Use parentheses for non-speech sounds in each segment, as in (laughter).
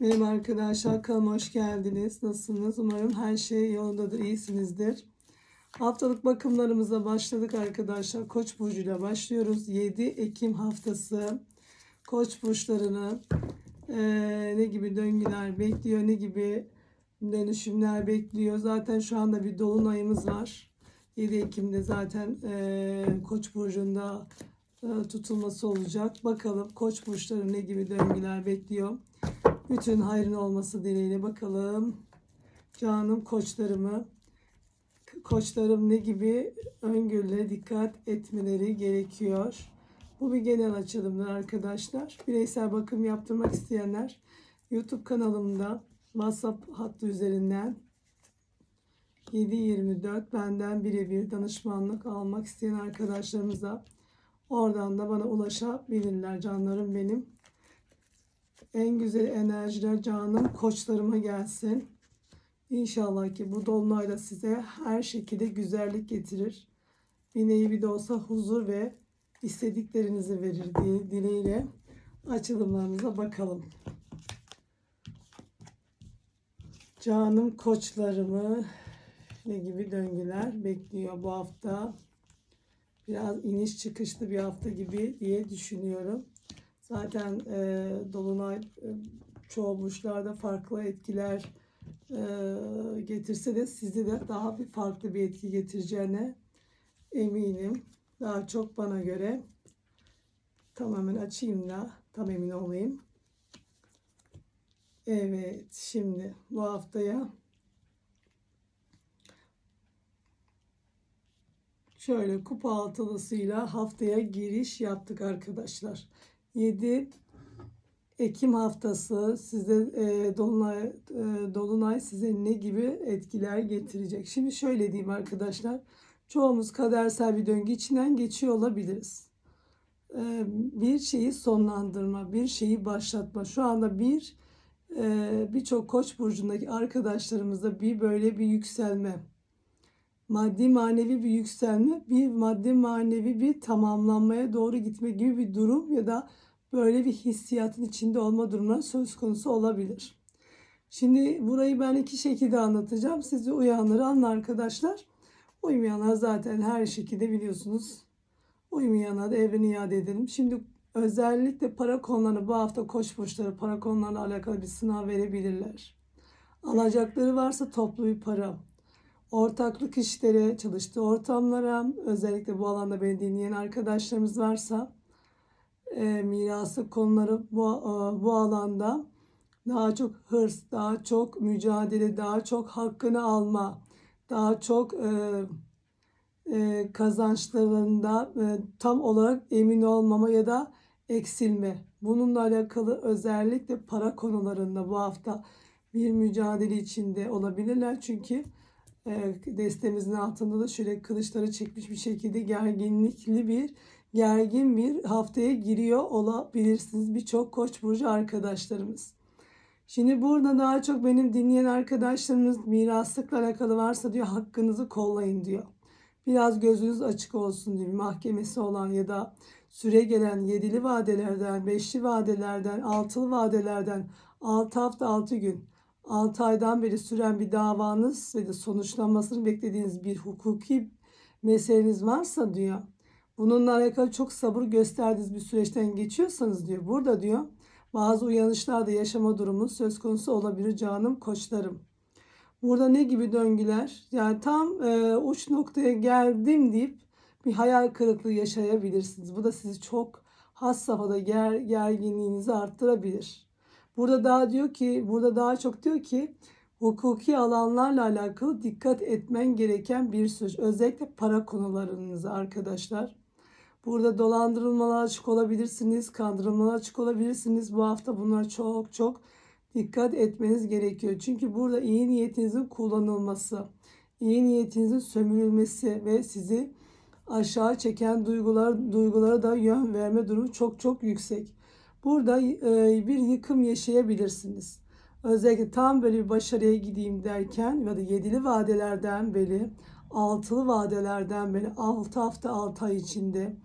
Merhaba arkadaşlar, kanalıma hoş geldiniz. Nasılsınız? Umarım her şey yolundadır, iyisinizdir. Haftalık bakımlarımıza başladık arkadaşlar. Koç burcuyla başlıyoruz. 7 Ekim haftası Koç burçlarını eee, ne gibi döngüler bekliyor, ne gibi dönüşümler bekliyor. Zaten şu anda bir dolunayımız var. 7 Ekim'de zaten eee, Koç burcunda eee, tutulması olacak. Bakalım Koç burçları ne gibi döngüler bekliyor. Bütün hayrın olması dileğiyle bakalım. Canım koçlarımı, koçlarım ne gibi öngörülere dikkat etmeleri gerekiyor. Bu bir genel açılımdır arkadaşlar. Bireysel bakım yaptırmak isteyenler YouTube kanalımda WhatsApp hattı üzerinden 724 benden birebir danışmanlık almak isteyen arkadaşlarımıza oradan da bana ulaşabilirler canlarım benim. En güzel enerjiler canım koçlarıma gelsin. İnşallah ki bu dolunayda size her şekilde güzellik getirir. Bir bir de olsa huzur ve istediklerinizi verir diye dileğiyle açılımlarımıza bakalım. Canım koçlarımı ne gibi döngüler bekliyor bu hafta. Biraz iniş çıkışlı bir hafta gibi diye düşünüyorum. Zaten e, Dolunay e, çoğu burçlarda farklı etkiler e, getirse de sizde de daha bir farklı bir etki getireceğine eminim. Daha çok bana göre tamamen açayım da tam emin olayım. Evet şimdi bu haftaya şöyle kupa altılısıyla haftaya giriş yaptık arkadaşlar. 7 Ekim haftası size e, dolunay e, dolunay size ne gibi etkiler getirecek? Şimdi şöyle diyeyim arkadaşlar. Çoğumuz kadersel bir döngü içinden geçiyor olabiliriz. E, bir şeyi sonlandırma, bir şeyi başlatma. Şu anda bir e, birçok Koç burcundaki arkadaşlarımızda bir böyle bir yükselme, maddi manevi bir yükselme, bir maddi manevi bir tamamlanmaya doğru gitme gibi bir durum ya da böyle bir hissiyatın içinde olma durumları söz konusu olabilir. Şimdi burayı ben iki şekilde anlatacağım. Sizi uyanları anla arkadaşlar. Uymayanlar zaten her şekilde biliyorsunuz. Uymayanlara da evreni iade edelim. Şimdi özellikle para konularını bu hafta koç burçları para konularıyla alakalı bir sınav verebilirler. Alacakları varsa toplu bir para. Ortaklık işleri, çalıştığı ortamlara, özellikle bu alanda beni dinleyen arkadaşlarımız varsa e, mirası konuları bu, e, bu alanda daha çok hırs, daha çok mücadele, daha çok hakkını alma, daha çok e, e, kazançlarında e, tam olarak emin olmama ya da eksilme. Bununla alakalı özellikle para konularında bu hafta bir mücadele içinde olabilirler. Çünkü e, destemizin altında da şöyle kılıçları çekmiş bir şekilde gerginlikli bir gergin bir haftaya giriyor olabilirsiniz birçok koç burcu arkadaşlarımız. Şimdi burada daha çok benim dinleyen arkadaşlarımız miraslıkla alakalı varsa diyor hakkınızı kollayın diyor. Biraz gözünüz açık olsun diyor. Mahkemesi olan ya da süre gelen yedili vadelerden, beşli vadelerden, altılı vadelerden, altı hafta altı gün, altı aydan beri süren bir davanız ve de sonuçlanmasını beklediğiniz bir hukuki meseleniz varsa diyor Bununla alakalı çok sabır gösterdiğiniz bir süreçten geçiyorsanız diyor. Burada diyor bazı uyanışlarda yaşama durumu söz konusu olabilir canım koçlarım. Burada ne gibi döngüler? Yani tam e, uç noktaya geldim deyip bir hayal kırıklığı yaşayabilirsiniz. Bu da sizi çok has safhada ger, gerginliğinizi arttırabilir. Burada daha diyor ki, burada daha çok diyor ki hukuki alanlarla alakalı dikkat etmen gereken bir süreç. Özellikle para konularınızı arkadaşlar. Burada dolandırılmalar açık olabilirsiniz, kandırılmalar açık olabilirsiniz. Bu hafta bunlar çok çok dikkat etmeniz gerekiyor. Çünkü burada iyi niyetinizin kullanılması, iyi niyetinizin sömürülmesi ve sizi aşağı çeken duygular duygulara da yön verme durumu çok çok yüksek. Burada e, bir yıkım yaşayabilirsiniz. Özellikle tam böyle bir başarıya gideyim derken ya da yedili vadelerden beri, altılı vadelerden beri 6 hafta 6 ay içinde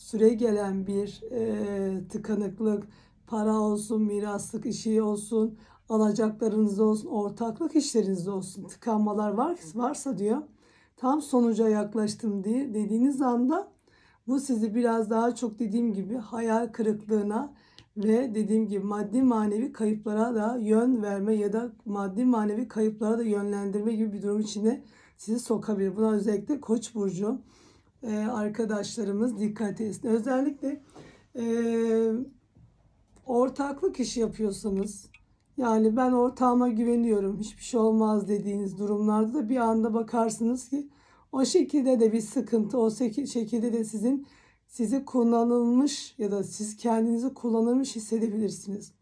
süre gelen bir e, tıkanıklık, para olsun, miraslık işi olsun, alacaklarınız olsun, ortaklık işleriniz olsun. Tıkanmalar var, varsa diyor tam sonuca yaklaştım diye dediğiniz anda bu sizi biraz daha çok dediğim gibi hayal kırıklığına ve dediğim gibi maddi manevi kayıplara da yön verme ya da maddi manevi kayıplara da yönlendirme gibi bir durum içine sizi sokabilir. Buna özellikle Koç burcu e, arkadaşlarımız dikkat etsin. Özellikle e, ortaklık işi yapıyorsanız yani ben ortağıma güveniyorum hiçbir şey olmaz dediğiniz durumlarda da bir anda bakarsınız ki o şekilde de bir sıkıntı o şekilde de sizin sizi kullanılmış ya da siz kendinizi kullanılmış hissedebilirsiniz.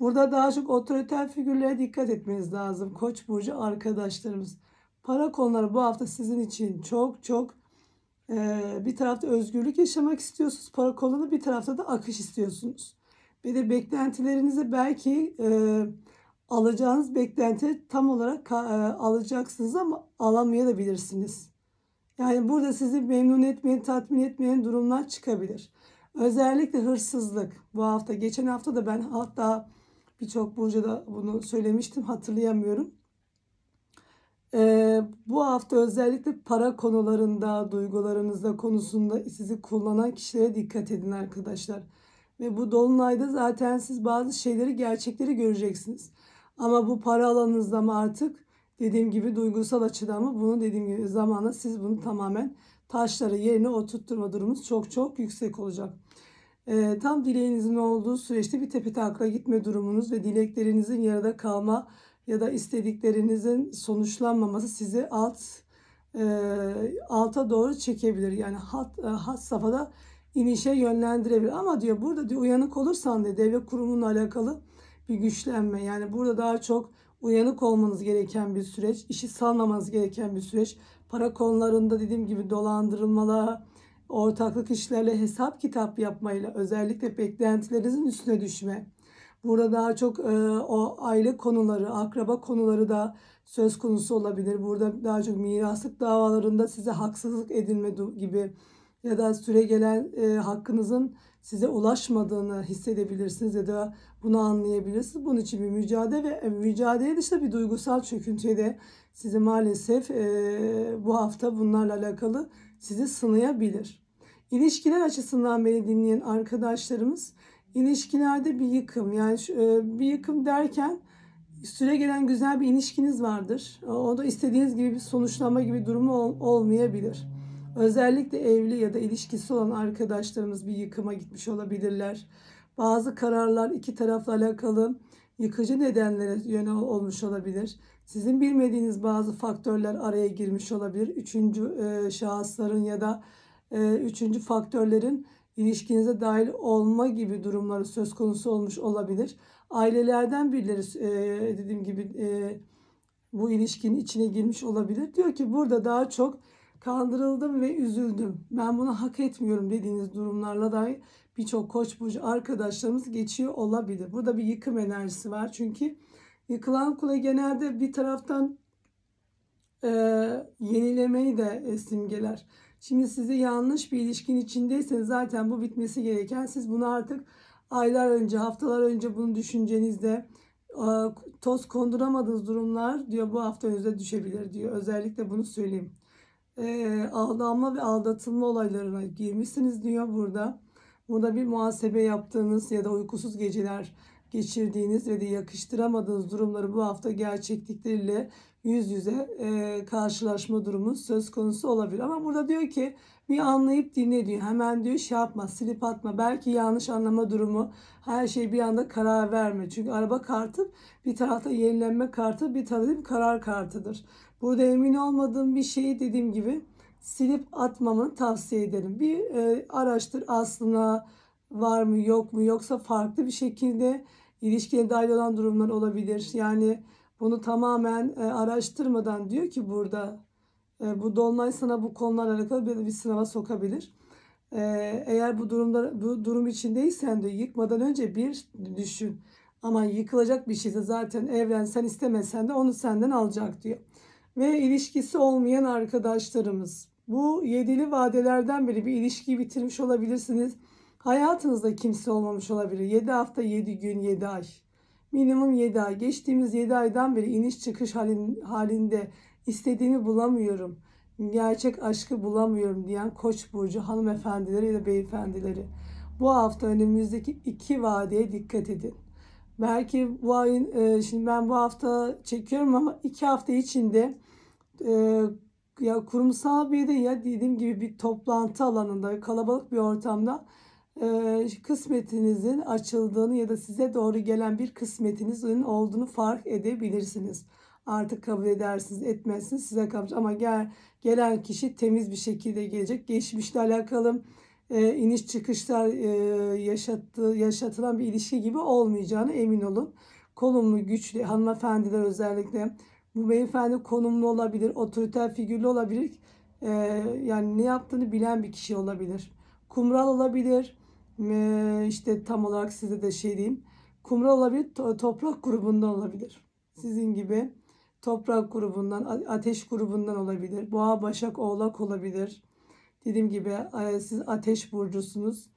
Burada daha çok otoriter figürlere dikkat etmeniz lazım. Koç burcu arkadaşlarımız. Para konuları bu hafta sizin için çok çok bir tarafta özgürlük yaşamak istiyorsunuz. Para konuları bir tarafta da akış istiyorsunuz. Bir de beklentilerinizi belki eee, alacağınız beklenti tam olarak eee, alacaksınız ama alamayabilirsiniz. Yani burada sizi memnun etmeyen, tatmin etmeyen durumlar çıkabilir. Özellikle hırsızlık. Bu hafta, geçen hafta da ben hatta birçok burcuda bunu söylemiştim, hatırlayamıyorum. Ee, bu hafta özellikle para konularında, duygularınızda konusunda sizi kullanan kişilere dikkat edin arkadaşlar. Ve bu dolunayda zaten siz bazı şeyleri, gerçekleri göreceksiniz. Ama bu para alanınızda mı artık dediğim gibi duygusal açıdan mı bunu dediğim gibi zamanla siz bunu tamamen taşları yerine oturtturma durumunuz çok çok yüksek olacak. Ee, tam dileğinizin olduğu süreçte bir tepe takla gitme durumunuz ve dileklerinizin yarıda kalma ya da istediklerinizin sonuçlanmaması sizi alt e, alta doğru çekebilir. Yani hat, e, hat safhada inişe yönlendirebilir. Ama diyor burada diyor uyanık olursan diyor devlet kurumunla alakalı bir güçlenme. Yani burada daha çok uyanık olmanız gereken bir süreç. işi salmamanız gereken bir süreç. Para konularında dediğim gibi dolandırılmalar, ortaklık işlerle hesap kitap yapmayla özellikle beklentilerinizin üstüne düşme. Burada daha çok e, o aile konuları, akraba konuları da söz konusu olabilir. Burada daha çok miraslık davalarında size haksızlık edilme gibi ya da süre gelen e, hakkınızın size ulaşmadığını hissedebilirsiniz ya da bunu anlayabilirsiniz. Bunun için bir mücadele ve e, mücadele dışında bir duygusal çöküntüye de sizi maalesef e, bu hafta bunlarla alakalı sizi sınayabilir. İlişkiler açısından beni dinleyen arkadaşlarımız ilişkilerde bir yıkım yani e, bir yıkım derken süre gelen güzel bir ilişkiniz vardır. O da istediğiniz gibi bir sonuçlama gibi durumu ol- olmayabilir. Özellikle evli ya da ilişkisi olan arkadaşlarımız bir yıkıma gitmiş olabilirler. Bazı kararlar iki tarafla alakalı yıkıcı nedenlere yöne olmuş olabilir. Sizin bilmediğiniz bazı faktörler araya girmiş olabilir. Üçüncü e, şahısların ya da e, üçüncü faktörlerin ilişkinize dahil olma gibi durumları söz konusu olmuş olabilir. Ailelerden birileri e, dediğim gibi e, bu ilişkinin içine girmiş olabilir. Diyor ki burada daha çok kandırıldım ve üzüldüm. Ben bunu hak etmiyorum dediğiniz durumlarla dahi birçok koç burcu arkadaşlarımız geçiyor olabilir. Burada bir yıkım enerjisi var. Çünkü yıkılan kule genelde bir taraftan e, yenilemeyi de simgeler. Şimdi sizi yanlış bir ilişkin içindeyseniz zaten bu bitmesi gereken siz bunu artık aylar önce, haftalar önce bunu düşüncenizde toz konduramadığınız durumlar diyor bu hafta önünüze düşebilir diyor. Özellikle bunu söyleyeyim. E, aldanma ve aldatılma olaylarına girmişsiniz diyor burada. Burada bir muhasebe yaptığınız ya da uykusuz geceler geçirdiğiniz ve de yakıştıramadığınız durumları bu hafta gerçeklikleriyle yüz yüze e, karşılaşma durumu söz konusu olabilir. Ama burada diyor ki bir anlayıp dinle diyor. Hemen diyor şey yapma, silip atma. Belki yanlış anlama durumu. Her şey bir anda karar verme. Çünkü araba kartı bir tarafta yenilenme kartı, bir tarafta karar kartıdır. Burada emin olmadığım bir şeyi dediğim gibi silip atmamanı tavsiye ederim. Bir e, araştır aslında var mı yok mu yoksa farklı bir şekilde ilişkiye dahil olan durumlar olabilir. Yani bunu tamamen e, araştırmadan diyor ki burada e, bu dolunay sana bu konularla alakalı bir, bir sınava sokabilir. E, eğer bu durumda bu durum içindeysen de yıkmadan önce bir düşün. Ama yıkılacak bir şeyse zaten evren sen istemesen de onu senden alacak diyor. Ve ilişkisi olmayan arkadaşlarımız. Bu yedili vadelerden beri bir ilişkiyi bitirmiş olabilirsiniz. Hayatınızda kimse olmamış olabilir. 7 hafta, 7 gün, 7 ay. Minimum 7 ay. Geçtiğimiz 7 aydan beri iniş çıkış halin, halinde istediğimi bulamıyorum. Gerçek aşkı bulamıyorum diyen Koç burcu hanımefendileri ya beyefendileri. Bu hafta önümüzdeki iki vadeye dikkat edin. Belki bu ayın e, şimdi ben bu hafta çekiyorum ama iki hafta içinde e, ya kurumsal bir de ya dediğim gibi bir toplantı alanında kalabalık bir ortamda e, kısmetinizin açıldığını ya da size doğru gelen bir kısmetinizin olduğunu fark edebilirsiniz. Artık kabul edersiniz, etmezsiniz size kalmış. Ama gel, gelen kişi temiz bir şekilde gelecek. Geçmişle alakalı e, iniş çıkışlar e, yaşattığı, yaşatılan bir ilişki gibi olmayacağını emin olun. Konumlu, güçlü hanımefendiler özellikle bu beyefendi konumlu olabilir, otoriter figürlü olabilir. E, yani ne yaptığını bilen bir kişi olabilir. Kumral olabilir. İşte tam olarak size de şey diyeyim. Kumral olabilir, to- toprak grubundan olabilir. Sizin gibi toprak grubundan, ateş grubundan olabilir. Boğa, Başak, Oğlak olabilir. Dediğim gibi e, siz ateş burcusunuz.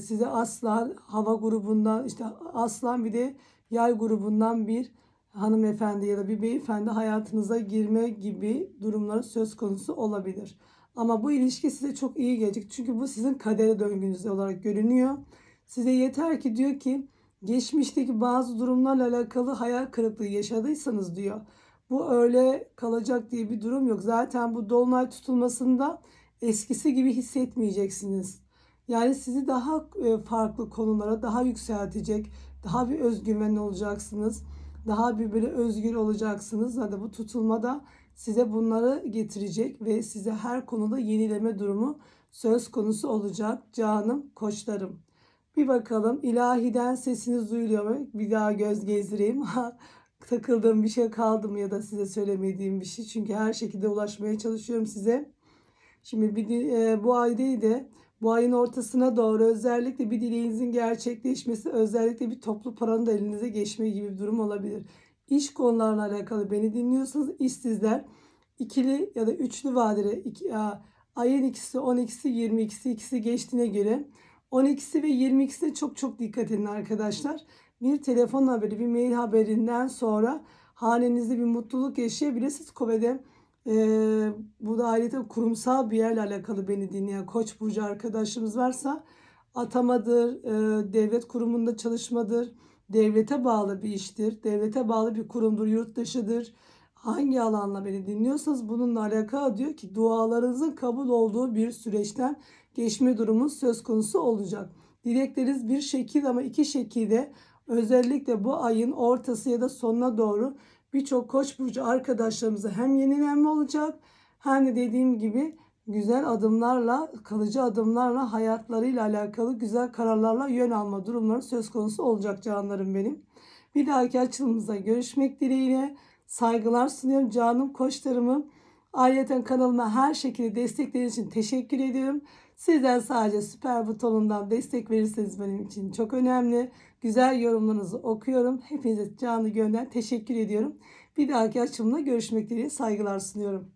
Size aslan hava grubundan işte aslan bir de yay grubundan bir hanımefendi ya da bir beyefendi hayatınıza girme gibi durumlar söz konusu olabilir. Ama bu ilişki size çok iyi gelecek. Çünkü bu sizin kadere döngünüz olarak görünüyor. Size yeter ki diyor ki geçmişteki bazı durumlarla alakalı hayal kırıklığı yaşadıysanız diyor. Bu öyle kalacak diye bir durum yok. Zaten bu dolunay tutulmasında eskisi gibi hissetmeyeceksiniz. Yani sizi daha e, farklı konulara daha yükseltecek, daha bir özgüven olacaksınız. Daha bir böyle özgür olacaksınız. Zaten bu tutulmada size bunları getirecek ve size her konuda yenileme durumu söz konusu olacak canım koçlarım. Bir bakalım ilahiden sesiniz duyuluyor mu? Bir daha göz gezdireyim. (laughs) Takıldığım bir şey kaldı mı ya da size söylemediğim bir şey. Çünkü her şekilde ulaşmaya çalışıyorum size. Şimdi bir e, bu ay değil de bu ayın ortasına doğru özellikle bir dileğinizin gerçekleşmesi, özellikle bir toplu paranın da elinize geçme gibi bir durum olabilir. İş konularına alakalı beni dinliyorsanız iş sizler ikili ya da üçlü vadeli iki, a, ayın ikisi, 12'si, 22'si ikisi geçtiğine göre 12'si ve 22'sine çok çok dikkat edin arkadaşlar. Bir telefon haberi, bir mail haberinden sonra hanenizde bir mutluluk yaşayabilirsiniz. Kobe'de ee, bu da ayrıca kurumsal bir yerle alakalı beni dinleyen Koç burcu arkadaşımız varsa atamadır, e, devlet kurumunda çalışmadır, devlete bağlı bir iştir, devlete bağlı bir kurumdur, yurt dışıdır. Hangi alanla beni dinliyorsanız bununla alakalı diyor ki dualarınızın kabul olduğu bir süreçten geçme durumu söz konusu olacak. Dilekleriniz bir şekilde ama iki şekilde özellikle bu ayın ortası ya da sonuna doğru birçok koç burcu arkadaşlarımıza hem yenilenme olacak hem de dediğim gibi güzel adımlarla, kalıcı adımlarla hayatlarıyla alakalı güzel kararlarla yön alma durumları söz konusu olacak canlarım benim. Bir dahaki açılımımızda görüşmek dileğiyle saygılar sunuyorum canım koçlarımı. Ayrıca kanalıma her şekilde destekleriniz için teşekkür ediyorum. Sizden sadece süper butonundan destek verirseniz benim için çok önemli. Güzel yorumlarınızı okuyorum. Hepinize canlı gönülden teşekkür ediyorum. Bir dahaki açılımda görüşmek dileğiyle saygılar sunuyorum.